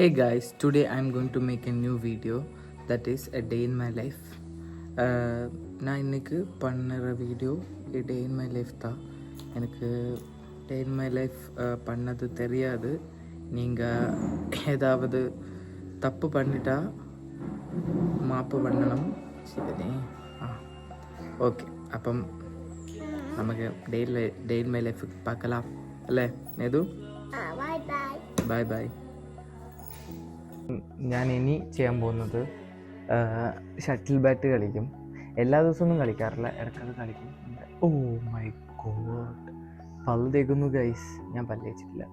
hey guys today i'm going to make a new video that is a day in my life. Uh, நான் இன்னைக்கு பண்ணுற video day in my life தான். எனக்கு டே in my life பண்ணது தெரியாது. நீங்கள் ஏதாவது தப்பு பண்ணிட்டா மாப்பு பண்ணணும். சரி ஆ ஓகே. அப்போ நமக்கு டெய்லி டெய்லி மை லைஃபுக்கு பார்க்கலாம். இல்லை எதுவும் பாய் பாய் ഞാൻ ഇനി ചെയ്യാൻ പോകുന്നത് ഷട്ടിൽ ബാറ്റ് കളിക്കും. എല്ലാ ദിവസമൊന്നും കളിക്കാറില്ല ഇടയ്ക്കത് കളിക്കും. Oh my god. പല്ല് തേക്കുന്നു ഗൈസ് ഞാൻ പല്ലേച്ചിട്ടില്ല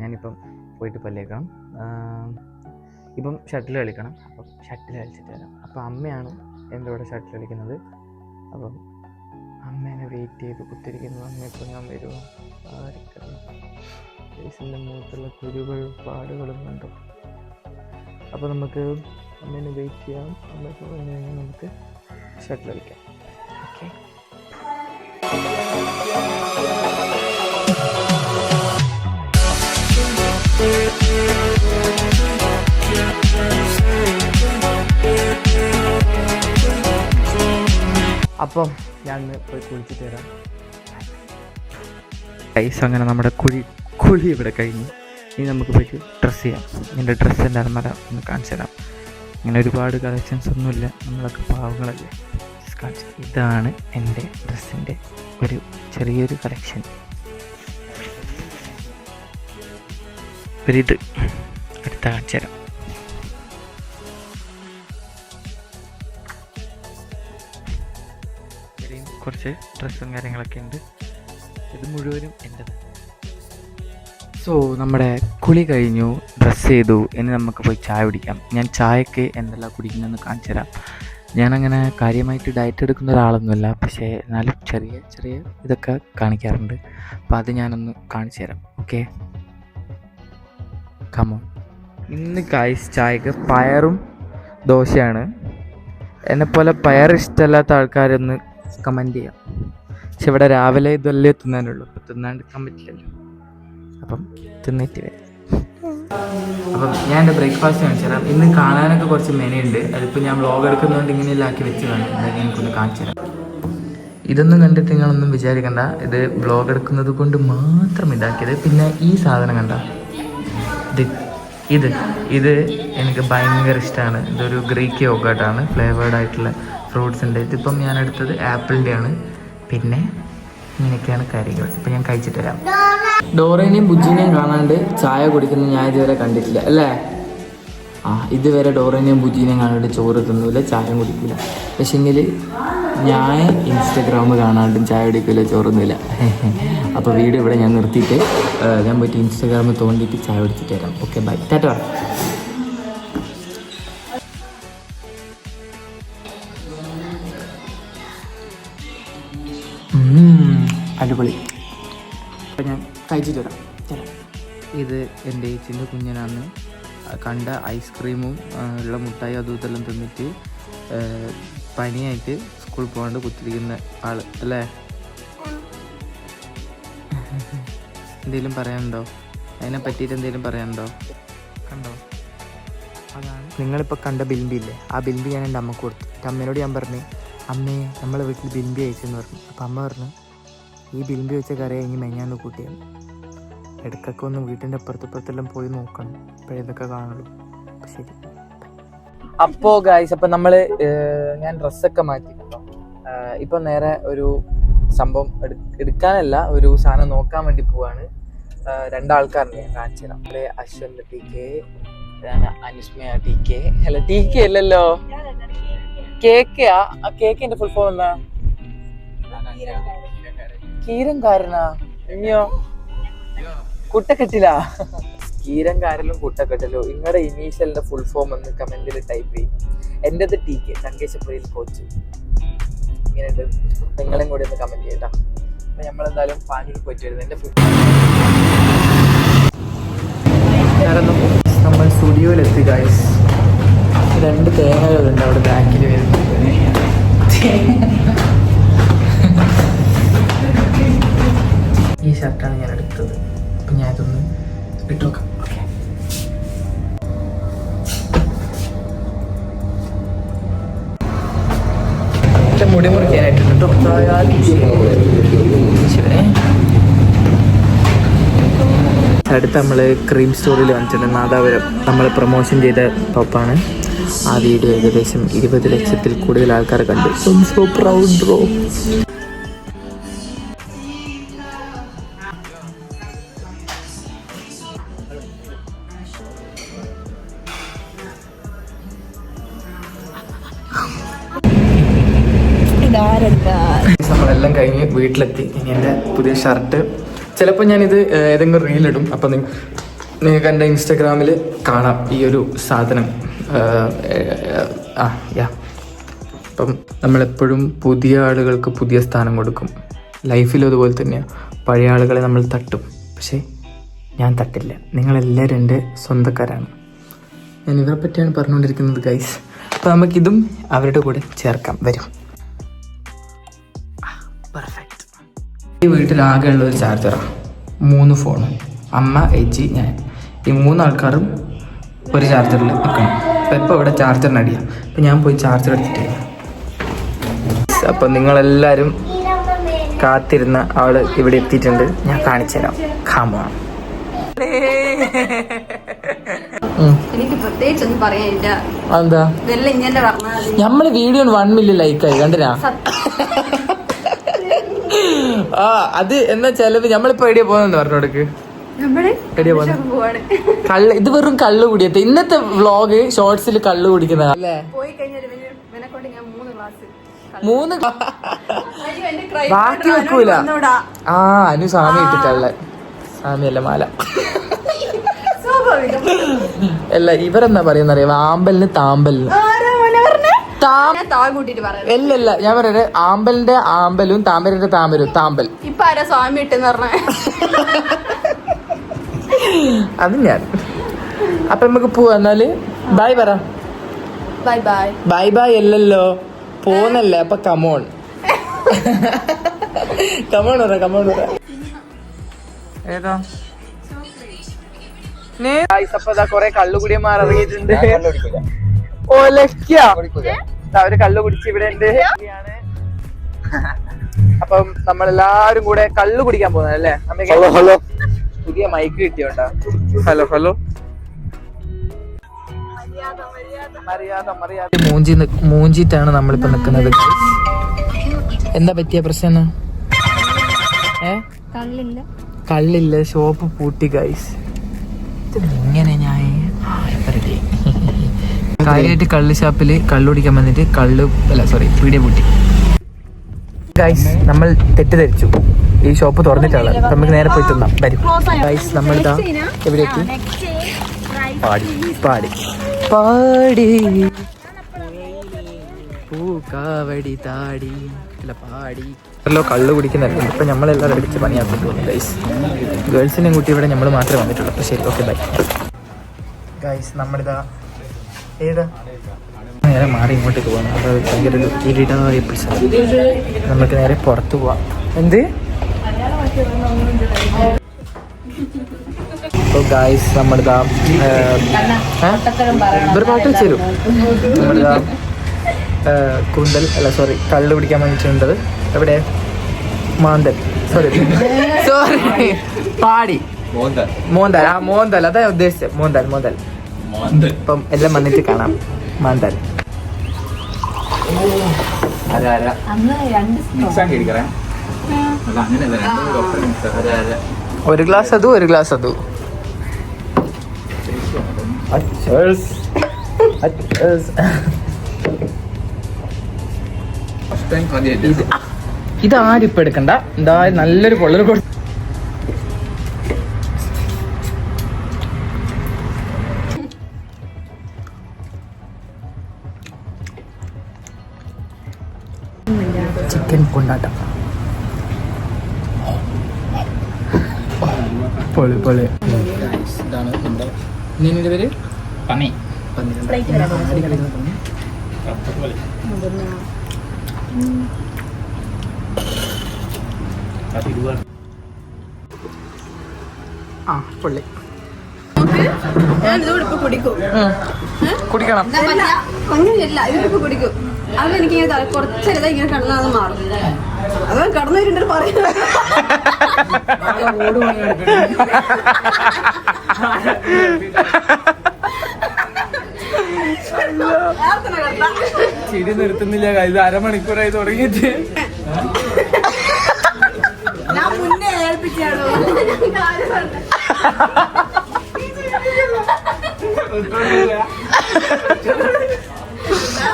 ഞാനിപ്പം പോയിട്ട് പല്ലേക്കണം ഇപ്പം ഷട്ടിൽ കളിക്കണം. അപ്പം ഷട്ടിൽ കളിച്ചിട്ട് വരാം. അപ്പം അമ്മയാണ് എന്റെ കൂടെ ഷട്ടിൽ കളിക്കുന്നത്. അപ്പം അമ്മേനെ വെയിറ്റ് ചെയ്ത് കുത്തിരിക്കുന്നു അമ്മയപ്പോൾ ഞാൻ വരുമോ ആരിക്കറിയാം. ഗൈസിന്റെ മുഖത്തുള്ള കുരുകൾ പാടുകളും കണ്ടു? അപ്പോൾ നമുക്ക് അമ്മേനെ വെയിറ്റ് ചെയ്യാം. അമ്മ വന്നു കഴിഞ്ഞാൽ നമുക്ക് ഷട്ടിൽ അടിക്കാം ഓക്കെ അപ്പം ഞാൻ പോയി കുളിച്ചിട്ട് വരാം. ഐസ് അങ്ങനെ നമ്മുടെ കുഴി കുഴി ഇവിടെ കഴിഞ്ഞു. ഇനി നമുക്ക് പോയിട്ട് ഡ്രസ്സ് ചെയ്യാം. എന്റെ ഡ്രസ്സിന്റെ അലമര ഒന്ന് കാണിച്ചു തരാം. ഇങ്ങനെ ഒരുപാട് കളക്ഷൻസ് ഒന്നുമില്ല. നമ്മളൊക്കെ പാവങ്ങളല്ലേ. കാണിച്ചു ഇതാണ് എന്റെ ഡ്രസ്സിന്റെ ഒരു ചെറിയൊരു കളക്ഷൻ ഒരിത്. അടുത്ത കാണിച്ചു തരാം. കുറച്ച് ഡ്രസ്സും കാര്യങ്ങളൊക്കെ ഉണ്ട്. ഇത് മുഴുവനും എന്റെതാണ് സോ നമ്മുടെ കുളി കഴിഞ്ഞു ഡ്രസ്സ് ചെയ്തു ഇനി നമുക്ക് പോയി ചായ കുടിക്കാം. ഞാൻ ചായക്ക് എന്തെല്ലാം കുടിക്കുന്നതെന്ന് കാണിച്ചു തരാം. ഞാനങ്ങനെ കാര്യമായിട്ട് ഡയറ്റ് എടുക്കുന്ന ഒരാളൊന്നുമല്ല പക്ഷേ എന്നാലും ചെറിയ ചെറിയ ഇതൊക്കെ കാണിക്കാറുണ്ട്. അപ്പോൾ അത് ഞാനൊന്ന് കാണിച്ചു തരാം. ഓക്കെ കമോ ഇന്ന് കായ്സ് ചായക്ക് പയറും ദോശയാണ്. എന്നെപ്പോലെ പയർ ഇഷ്ടമല്ലാത്ത ആൾക്കാരൊന്ന് കമന്റ് ചെയ്യാം. പക്ഷെ ഇവിടെ രാവിലെ ഇതല്ലേ തിന്നാനുള്ളൂ. അപ്പോൾ തിന്നാണ്ടിരിക്കാൻ പറ്റില്ലല്ലോ അപ്പം തിന്നിട്ട് വരാം. അപ്പം ഞാൻ എന്റെ ബ്രേക്ക്ഫാസ്റ്റ് കാണിച്ചു തരാം. ഇന്ന് കാണാനൊക്കെ കുറച്ച് മെനയുണ്ട്. അതിപ്പോൾ ഞാൻ ബ്ലോഗ് എടുക്കുന്നതുകൊണ്ട് ഇങ്ങനെ ആക്കി വെച്ചതാണ് എന്തായാലും എനിക്കൊന്ന് കാണിച്ചു തരാം. ഇതൊന്നും കണ്ടിട്ട് നിങ്ങളൊന്നും വിചാരിക്കണ്ട. ഇത് ബ്ലോഗ് എടുക്കുന്നത് കൊണ്ട് മാത്രം ഇതാക്കിയത്. പിന്നെ ഈ സാധനം കണ്ട. ഇത് ഇത് ഇത് എനിക്ക് ഭയങ്കര ഇഷ്ടമാണ്. ഇതൊരു ഗ്രീക്ക് യോഗാട്ടാണ്. ഫ്ലേവേർഡ് ആയിട്ടുള്ള ഫ്രൂട്ട്സ് ഉണ്ട്. ഇതിപ്പം ഞാൻ എടുത്തത് ആപ്പിളിന്റെ ആണ് പിന്നെ ഇങ്ങനെയൊക്കെയാണ് കാര്യങ്ങൾ. ഇപ്പം ഞാൻ കഴിച്ചിട്ട് വരാം. ഡോറേനെയും ബുജിനെയും കാണാണ്ട് ചായ കുടിക്കുന്നത് ഞാൻ ഇതുവരെ കണ്ടിട്ടില്ല അല്ലേ? ആ ഇതുവരെ ഡോറേനെയും ബുജിനെയും കാണാണ്ട് ചോറ് തിന്നൂല ചായ കുടിക്കില്ല പക്ഷെങ്കിൽ ഞാൻ ഇൻസ്റ്റഗ്രാം കാണാണ്ടും ചായ കുടിക്കില്ല ചോറൊന്നുമില്ല അപ്പോൾ വീഡിയോ ഇവിടെ ഞാൻ നിർത്തിയിട്ട് ഞാൻ പോയിട്ട് ഇൻസ്റ്റഗ്രാമിൽ തോണ്ടിയിട്ട് ചായ കുടിച്ചിട്ട് വരാം. Okay bye. ടാറ്റ അടിപൊളി. അപ്പം ഞാൻ കഴിച്ചിട്ട് വരാം. ഇത് എന്റെ ഏച്ചിന്റെ കുഞ്ഞനാണ്. കണ്ട ഐസ്ക്രീമും ഉള്ള മുട്ടായി അതും ഇതെല്ലാം തിന്നിട്ട് പനിയായിട്ട് സ്കൂളിൽ പോകാണ്ട് കുത്തിരിക്കുന്ന ആൾ അല്ലേ? എന്തെങ്കിലും പറയാനുണ്ടോ? അതിനെ പറ്റിയിട്ട് എന്തെങ്കിലും പറയാനുണ്ടോ? കണ്ടോ? അതാണ്. നിങ്ങളിപ്പോൾ കണ്ട ബിൽബി ഇല്ലേ? ആ ബിൽബി ഞാൻ എന്റെ അമ്മയ്ക്ക് കൊടുത്തു. എന്റെ അമ്മേനോട് ഞാൻ പറഞ്ഞു അമ്മേ നമ്മളെ വീട്ടിൽ ബിൽബി അയച്ചെന്ന് പറഞ്ഞു. അപ്പം അമ്മ പറഞ്ഞു ഈ ബിലിമ്പി വെച്ച കറി ഇനി മെഞ്ഞാന്ന് കൂട്ടിയാൽ ഇടയ്ക്കൊക്കെ ഒന്ന് വീട്ടിന്റെ അപ്പുറത്തപ്പുറത്തെല്ലാം പോയി നോക്കണം. അപ്പോഴേ ഇതൊക്കെ കാണുള്ളൂ. ശരി. അപ്പോ ഗായ്സ് അപ്പൊ നമ്മൾ ഞാൻ ഡ്രസ്സൊക്കെ മാറ്റി. ഇപ്പൊ നേരെ ഒരു സംഭവം എടുക്കാനല്ല ഒരു സാധനം നോക്കാൻ വേണ്ടി പോവാണ്. രണ്ടാൾക്കാരുണ്ട് ഞാൻ കാണിച്ചു തരാം. Ashwanth T K Anusmaya T K അല്ല ടി കെ അല്ലല്ലോ. കേക്ക് ആ കേക്കിന്റെ ഫുൾ ഫോം എന്താ? കീരൻകാരനാ ഇനിയോ? കുട്ടക്കെട്ടിലാ? കീരൻകാരലും കുട്ടക്കെട്ടിലോ നിങ്ങളുടെ ഇനീഷ്യലിന്റെ ഫുൾ ഫോം എന്ന് കമന്റിൽ ടൈപ്പ് ചെയ്യും. എന്റേത് ടി കെ തങ്കേശപ്പുഴയിൽ കോച്ച്. ഇങ്ങനെയുണ്ട്. നിങ്ങളും കൂടി ഒന്ന് കമന്റ് ചെയ്യട്ടാ അപ്പൊ നമ്മളെന്തായാലും പാഞ്ഞിൽ പോയിട്ട് വരുന്നത് എന്റെ ഫുഡ് നമ്മൾ സ്റ്റുഡിയോയിലെത്തി ഗൈസ് രണ്ട് തേങ്ങകളുണ്ട് അവിടെ ബാക്കിൽ വരുന്നത്. ഈ ഷർട്ടാണ് ഞാൻ എടുത്തത്. അപ്പം ഞാൻ ഇതൊന്ന് ഇട്ടോക്കാം മുടി മുറിക്കാനായിട്ടുണ്ട് അടുത്ത് നമ്മൾ ക്രീം സ്റ്റോറിൽ വന്നിട്ടുണ്ട് നാദാപുരം. നമ്മൾ പ്രൊമോഷൻ ചെയ്ത ടോപ്പാണ്. ആ വീഡിയോ ഏകദേശം ഇരുപത് ലക്ഷത്തിൽ കൂടുതൽ ആൾക്കാർ കണ്ടു. സോ പ്രൗഡ് ബ്രോ നമ്മളെല്ലാം കഴിഞ്ഞ് വീട്ടിലെത്തി. ഇനി എന്റെ പുതിയ ഷർട്ട് ചിലപ്പോൾ ഞാനിത് ഏതെങ്കിലും റീലിടും അപ്പം നിങ്ങ നിങ്ങൾക്ക് എന്റെ ഇൻസ്റ്റാഗ്രാമിൽ കാണാം ഈ ഒരു സാധനം. ആ യാ. അപ്പം നമ്മളെപ്പോഴും പുതിയ ആളുകൾക്ക് പുതിയ സ്ഥാനം കൊടുക്കും. ലൈഫിലും അതുപോലെ തന്നെയാണ് പഴയ ആളുകളെ നമ്മൾ തട്ടും. പക്ഷേ ഞാൻ തട്ടില്ല. നിങ്ങളെല്ലാവരും എന്റെ സ്വന്തക്കാരാണ്. ഞാൻ ഇവരെ പറ്റിയാണ് പറഞ്ഞുകൊണ്ടിരിക്കുന്നത് ഗൈസ് അപ്പോൾ നമുക്കിതും അവരുടെ കൂടെ ചേർക്കാം. വരും. ഈ വീട്ടിൽ ആകെ ഒരു ചാർജറാണ് മൂന്ന് ഫോൺ അമ്മ ഏച്ചി ഞാൻ. ഈ മൂന്ന് ആൾക്കാരും ഒരു ചാർജറിൽ നിൽക്കണം. അപ്പം ഇപ്പോൾ ഇവിടെ ചാർജറിന് അടിയാം. അപ്പം ഞാൻ പോയി ചാർജർ എടുത്തിട്ട് വരാം. അപ്പം നിങ്ങളെല്ലാവരും കാത്തിരുന്ന ആൾ ഇവിടെ എത്തിയിട്ടുണ്ട്. ഞാൻ കാണിച്ചു തരാം. ഖാമാണ് എനിക്ക് പ്രത്യേകിച്ച് ഒന്നും പറയാനില്ല. എന്താ നമ്മൾ വീഡിയോ വൺ മില്യൺ ലൈക്കായി കണ്ടിനാ? ആ അത് എന്നാ ചെലവ്? നമ്മളിപ്പോ എവിടെയാ പോകുന്നെന്ന് പറഞ്ഞോടക്ക് കൊടുക്ക് കള്ള് ഇത് വെറും കള്ള് കുടിയത്തെ. ഇന്നത്തെ വ്ളോഗ് ഷോർട്സിൽ കള്ള് കുടിക്കുന്ന അല്ലേ? പോയി കഴിഞ്ഞാൽ ഇവനെ കൊണ്ട് ഞാൻ മൂന്ന് ബാക്കി വെക്കൂല. ആ അനു സ്വാമി ഇട്ട് കള്ള് സ്വാമി അല്ല മാല. അല്ല ഇവരെന്താ പറയുന്നറിയാം? ആമ്പലിന് താമ്പലിന്. അല്ലല്ല ഞാൻ പറയുന്നത്. ആമ്പലിന്റെ ആമ്പലും താമരന്റെ താമരും താമ്പൽ. ഇപ്പൊ ആരാ സ്വാമി ഇട്ടെന്ന് പറഞ്ഞ? അത് ഞാൻ. അപ്പൊ നമുക്ക് പോവാ എന്നാൽ. ബൈ പറ. ബൈ ബൈ ബൈ ബൈ അല്ലല്ലോ. പോന്നല്ലേ അപ്പൊ കമോൺ കമോൺ പറ കമോൺ പറ. ഏതാ? കൊറേ കള്ളുകുടിയന്മാർ ഇറങ്ങിയിട്ടുണ്ട് ഒലക്ക അവർ കള്ളു കുടിച്ച് ഇവിടെ ഉണ്ട് അപ്പം നമ്മളെല്ലാരും കൂടെ കള്ളു കുടിക്കാൻ പോകുന്നത് അല്ലേ ഹലോ ഹലോ. പുതിയ മൈക്ക് കിട്ടിയോണ്ടാ? Hello hello. മര്യാദ മര്യാദ. മൂഞ്ചി മൂഞ്ചിട്ടാണ് നമ്മളിപ്പോ നിക്കുന്നത് എന്താ പറ്റിയ പ്രശ്നം? ഏ? കള്ളില്ല. ഷോപ്പ് പൂട്ടി ഗൈസ് ഇങ്ങനെ ഞാൻ റെഡി കാര്യമായിട്ട് കള്ള് ഷാപ്പിൽ കള്ളു കുടിക്കാൻ വന്നിട്ട് കള്ള് അല്ല സോറി പീടിയ പൂട്ടി. ഗൈസ് നമ്മൾ തെറ്റിദ്ധരിച്ചു. ഈ ഷോപ്പ് തുറന്നിട്ടാണ്. നമുക്ക് നേരെ പോയി തിന്നാം. വരും. ഗൈസ് നമ്മൾ എവിടെയൊക്കെ പാടി പാടി. പാടി. പൂക്കാവടി താടി. അല്ല പാടി. എല്ലോ കള്ളു കുടിക്കുന്നുണ്ട് ഇപ്പം നമ്മളെല്ലാവരും അടിച്ച് പണിയാക്കാൻ പോകുന്നു ഗൈസ് ഗേൾസിനെയും കൂട്ടി ഇവിടെ നമ്മൾ മാത്രമേ വന്നിട്ടുള്ളൂ. അപ്പോൾ ശരി ഓക്കെ ബൈ ഗൈസ് നമ്മളിതാ ഏതാ? നേരെ മാറി ഇങ്ങോട്ടേക്ക് പോകണം. അപ്പോൾ ഭയങ്കര ഒരു ഇരിടായ പ്രശ്നം നമുക്ക് നേരെ പുറത്ത് പോവാം. എന്ത്? ഗായ്സ് നമ്മളിതാ ഇവർ പാട്ട് ഏ, കുണ്ടൽ അല്ല സോറി കള്ളു പിടിക്കാൻ വേണ്ടിയിട്ടുണ്ടത് എവിടെ? മാന്തൽ. സോറി സോറി പാടി. മോന്തൽ. ആ മോന്തൽ. അതാ ഉദ്ദേശിച്ചത്. മോന്തൽ മോന്തൽ. ഇപ്പം എല്ലാം വന്നിട്ട് കാണാം. മാന്തൽ. ഒരു ഗ്ലാസ് അതും ഒരു ഗ്ലാസ് അതും. Cheers. Cheers. ഇത് ഇത് ആരും ഇപ്പൊ എടുക്കണ്ട? എന്താ നല്ലൊരു പൊള്ളൽ കൊടു ചിക്കൻ കൊണ്ടാട്ടം. പൊളി പൊളി. ഇതാണ് നമ്മുടെ ഇതിന്റെ പേര്? പന്നി. ആ പൊള്ളി. ഞാൻ ഇതോടെ കുടിക്കും കുടിക്കണം അങ്ങനെയല്ല ഇതിപ്പോ കുടിക്കും. അത് എനിക്ക് ഇങ്ങനെ കുറച്ചേരത ഇങ്ങനെ കിടന്നാൽ അത് മാറും. അത് കടന്നു വരുന്നുണ്ട് പറയുന്നത് ചിരി നിർത്തുന്നില്ല ഇത് അരമണിക്കൂറായി തുടങ്ങിയിട്ട്.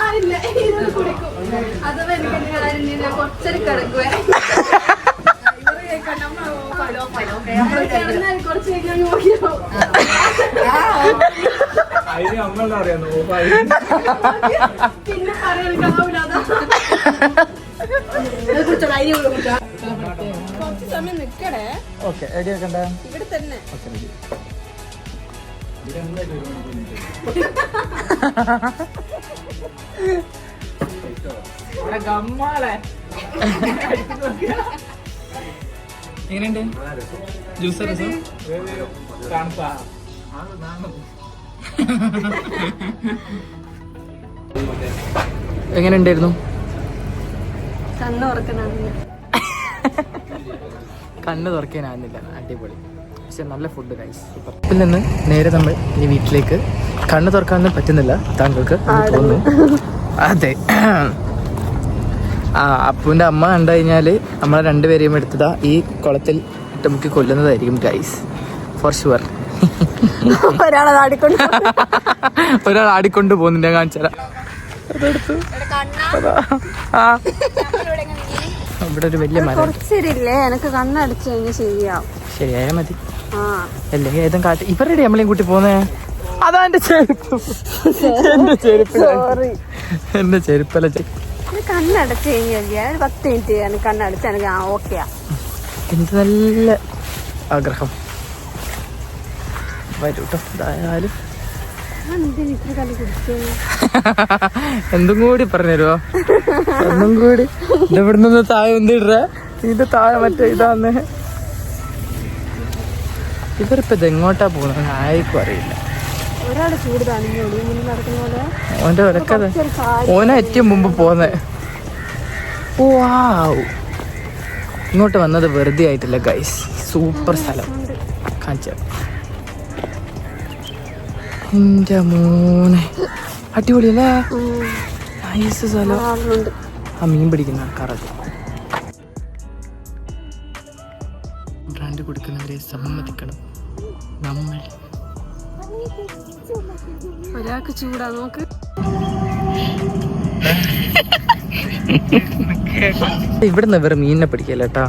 മുന്നേ ഏൽപ്പിച്ചാണോ അഥവാ എനിക്ക് കാര്യം കുറച്ചൊരു കിടക്കുവേ. കുറച്ച് കഴിഞ്ഞാൽ നോക്കിയോ അതിന് നമ്മളെന്താ പറയാ. പിന്നെ പറയാനാവില്ല അതാ. കുറിച്ചോളൂ അതിനെ കുറച്ച് സമയം നിക്കടേ. ഓക്കെ റെഡി ആക്കണ്ട? ഇവിടെ തന്നെ. എങ്ങനെയുണ്ട്? ജ്യൂസ് തണുപ്പാ. എങ്ങനെ ഉണ്ടായിരുന്നു കണ്ണു ഉറക്കണ കണ്ണ് തുറക്കാനാകുന്നില്ല അടിപൊളി. പക്ഷെ നല്ല ഫുഡ് കഴിച്ചു സൂപ്പർ ഇതിൽ നിന്ന് നേരെ നമ്മൾ ഈ വീട്ടിലേക്ക്. കണ്ണ് തുറക്കാനൊന്നും പറ്റുന്നില്ല. താങ്കൾക്ക് തോന്നുന്നു. അതെ. ആ അപ്പുവിന്റെ അമ്മ കണ്ടു കഴിഞ്ഞാൽ നമ്മളെ രണ്ടുപേരെയും എടുത്തതാ ഈ കുളത്തിൽ ഇട്ട് മുക്കി കൊല്ലുന്നതായിരിക്കും ഗൈസ് ഫോർ ഷുവർ ഒരാൾ ആടിക്കൊണ്ട് പോകുന്നുണ്ട് ഞാൻ കാണിച്ചു തരാം അതെടുത്തു. ആ. ഇവിടെ ഒരു വലിയ മരം കുറച്ചിരില്ലേ? എനക്ക് കണ്ണടച്ചു കഴിഞ്ഞാൽ ശരിയാവും. ശരിയായ മതി. അല്ലെങ്കിൽ ഏതും കാട്ടി. ഇവരുടെ നമ്മളെയും കൂട്ടി പോന്നേ? അതാ എന്റെ ചെരുപ്പ്. എന്റെ ചെരുപ്പ്. എന്റെ ചെരുപ്പല്ല? കണ്ണടച്ചു കഴിഞ്ഞാൽ പത്ത് മിനിറ്റ് കണ്ണടച്ച് എനിക്ക് ആ ഓക്കെയാ നല്ല ആഗ്രഹം. വരൂട്ടോ എന്തായാലും എന്തിന് ഇത്ര കല്ല് കുടിച്ചു എന്തും കൂടി പറഞ്ഞുതരുവോ? ഒന്നും കൂടി. ഇതെവിടെ നിന്ന് താഴെ ഒന്നിട ഇത് താഴെ മറ്റേ ഇതാന്ന്. ഇവരിപ്പോ ഇതെങ്ങോട്ടാ പോകുന്നത് ആയിക്കും അറിയില്ല. ഓന്റെ ഒരക്കത് ഓനെ ഏറ്റവും മുമ്പ് പോന്നെ. ഇങ്ങോട്ട് വന്നത് വെറുതെ ആയിട്ടില്ല ഗൈസ് സൂപ്പർ സ്ഥലം. കാണിച്ച എന്റെ മോനെ. അടിപൊളിയല്ലേ? നൈസ് സ്ഥലം. ആ മീൻ പിടിക്കുന്ന കറക്റ്റ് ബ്രാൻഡ് കൊടുക്കുന്നവരെ സമ്മതിക്കണം. നമ്മൾ. ഒരാൾക്ക് ചൂടാ നോക്ക്. ഇവിടുന്ന് ഇവർ മീനിനെ പിടിക്കല്ല കേട്ടാ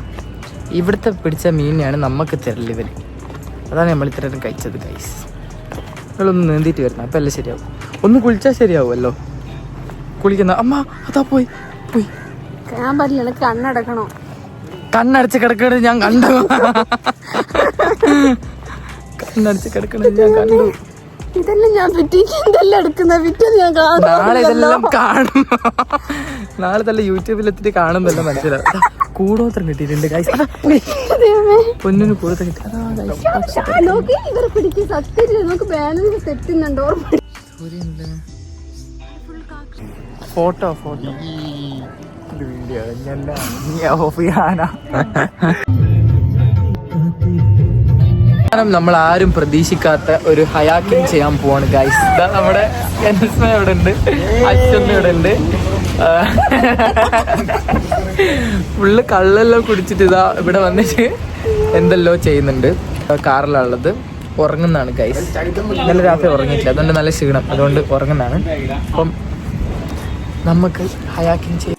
ഇവിടുത്തെ പിടിച്ച മീനിനെയാണ് നമുക്ക് തരൽ ഇവർ. അതാണ് നമ്മൾ ഇത്രയും കഴിച്ചത് ഗൈസ് നിങ്ങളൊന്ന് നീന്തിയിട്ട് വരുന്ന അപ്പം എല്ലാം ശരിയാവും. ഒന്ന് കുളിച്ചാൽ ശരിയാവുമല്ലോ. കുളിക്കുന്ന അമ്മ അതാ പോയി. പോയി. ഞാൻ പറഞ്ഞില്ല എനിക്ക് കണ്ണടക്കണോ. കണ്ണടച്ച് കിടക്കണത് ഞാൻ കണ്ടു. കണ്ണടച്ച് കിടക്കണത് ഞാൻ കണ്ടു. ഇതെല്ലാം ഞാൻ എടുക്കുന്ന പിറ്റേന്ന് ഞാൻ നാളെ ഇതെല്ലാം കാണും. നാളെ തന്നെ യൂട്യൂബിൽ എത്തിയിട്ട് കാണുന്നല്ല മനസ്സിലാവും കൂടോത്രം കിട്ടിയിട്ടുണ്ട്. പൊന്നിന് കൂടോത്രം കിട്ടി. Photo photo. ഓഫ് ചെയ്യാനാ. നമ്മൾ ആരും പ്രതീക്ഷിക്കാത്ത ഒരു ഹയാക്കിംഗ് ചെയ്യാൻ പോവാണ് ഗൈസ് നമ്മുടെ അച്ഛൻ ഇവിടെ ഉണ്ട് അച്ഛമ്മ ഇവിടെ ഉണ്ട് ഫുള്ള് കള്ളെല്ലാം കുടിച്ചിട്ട് ഇതാ ഇവിടെ വന്നിട്ട് എന്തെല്ലോ ചെയ്യുന്നുണ്ട്. കാറിലുള്ളത് ഉറങ്ങുന്നതാണ് ഗൈസ് ഇന്നലെ രാത്രി ഉറങ്ങിയിട്ടില്ല. അതുകൊണ്ട് നല്ല ക്ഷീണം. അതുകൊണ്ട് ഉറങ്ങുന്നതാണ്. അപ്പം നമുക്ക് ഹയാക്കിങ് ചെയ്യാം.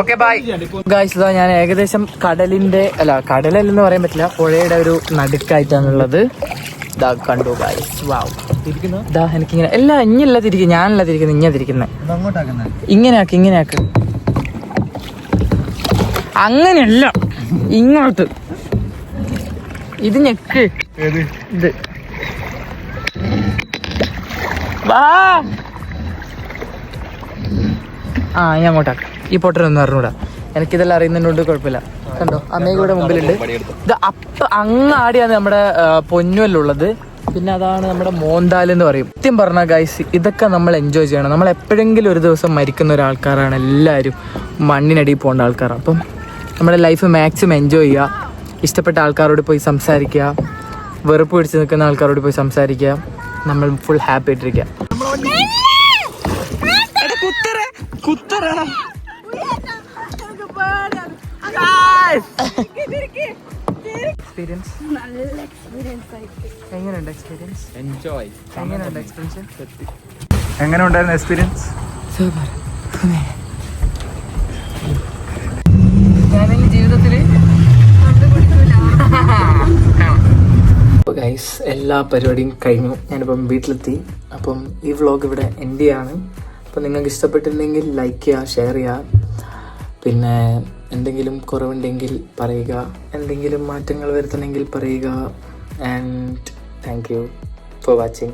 ഓക്കെ ബൈ ഗായ്സ് ഇതാ ഞാൻ ഏകദേശം കടലിന്റെ അല്ല കടലല്ലെന്ന് പറയാൻ പറ്റില്ല. പുഴയുടെ ഒരു നടുക്കായിട്ടാണുള്ളത്. ഇതാ കണ്ടു ഇതാ എനിക്കിങ്ങനെ എല്ലാ ഇഞ്ഞല്ല തിരിക്കും ഞാനല്ല തിരിക്കുന്നത് ഇങ്ങനെ തിരിക്കുന്നത് ഇങ്ങനെയാക്ക് ഇങ്ങനെ ആക്ക് അങ്ങനെയല്ല. ഇങ്ങോട്ട്. ഇത് ഞെക്ക്. ഇത്. വാ. ആ ഞാൻ അങ്ങോട്ടാക്കാം. ഈ പൊട്ടനൊന്നും അറിഞ്ഞൂടാ. എനിക്കിതെല്ലാം അറിയുന്നതിനോട് കുഴപ്പമില്ല. കണ്ടോ? അമ്മയും കൂടെ മുമ്പിലുണ്ട്. ഇത് അപ്പ അങ്ങാടിയാണ് നമ്മുടെ പൊന്നുവല്ലുള്ളത്. പിന്നെ അതാണ് നമ്മുടെ മോന്താൽ എന്ന് പറയും. സത്യം പറഞ്ഞ ഗൈസ് ഇതൊക്കെ നമ്മൾ എൻജോയ് ചെയ്യണം. നമ്മൾ എപ്പോഴെങ്കിലും ഒരു ദിവസം മരിക്കുന്ന ഒരാൾക്കാരാണ് എല്ലാവരും മണ്ണിനടിയിൽ പോകേണ്ട ആൾക്കാർ അപ്പം നമ്മുടെ ലൈഫ് മാക്സിമം എൻജോയ് ചെയ്യുക. ഇഷ്ടപ്പെട്ട ആൾക്കാരോട് പോയി സംസാരിക്കുക. വെറുപ്പ് പിടിച്ച് നിൽക്കുന്ന ആൾക്കാരോട് പോയി സംസാരിക്കുക. നമ്മൾ ഫുൾ ഹാപ്പി ആയിട്ടിരിക്കുക. എക്സ്പീരിയൻസ് എങ്ങനെയുണ്ട് എക്സ്പീരിയൻസ് എൻജോയ് എങ്ങനെയുണ്ട് എക്സ്പീരിയൻസ് എങ്ങനെ ഉണ്ടായിരുന്നു എക്സ്പീരിയൻസ് സൂപ്പർ ജീവിതത്തിൽ അപ്പോൾ ഗൈസ് എല്ലാ പരിപാടിയും കഴിഞ്ഞു. ഞാനിപ്പം വീട്ടിലെത്തി. അപ്പം ഈ വ്ളോഗ് ഇവിടെ എൻഡ് ചെയ്യാണ്. അപ്പം നിങ്ങൾക്ക് ഇഷ്ടപ്പെട്ടിട്ടുണ്ടെങ്കിൽ ലൈക്ക് ചെയ്യുക ഷെയർ ചെയ്യുക. പിന്നെ എന്തെങ്കിലും കുറവുണ്ടെങ്കിൽ പറയുക. എന്തെങ്കിലും മാറ്റങ്ങൾ വരുത്തണമെങ്കിൽ പറയുക. And thank you for watching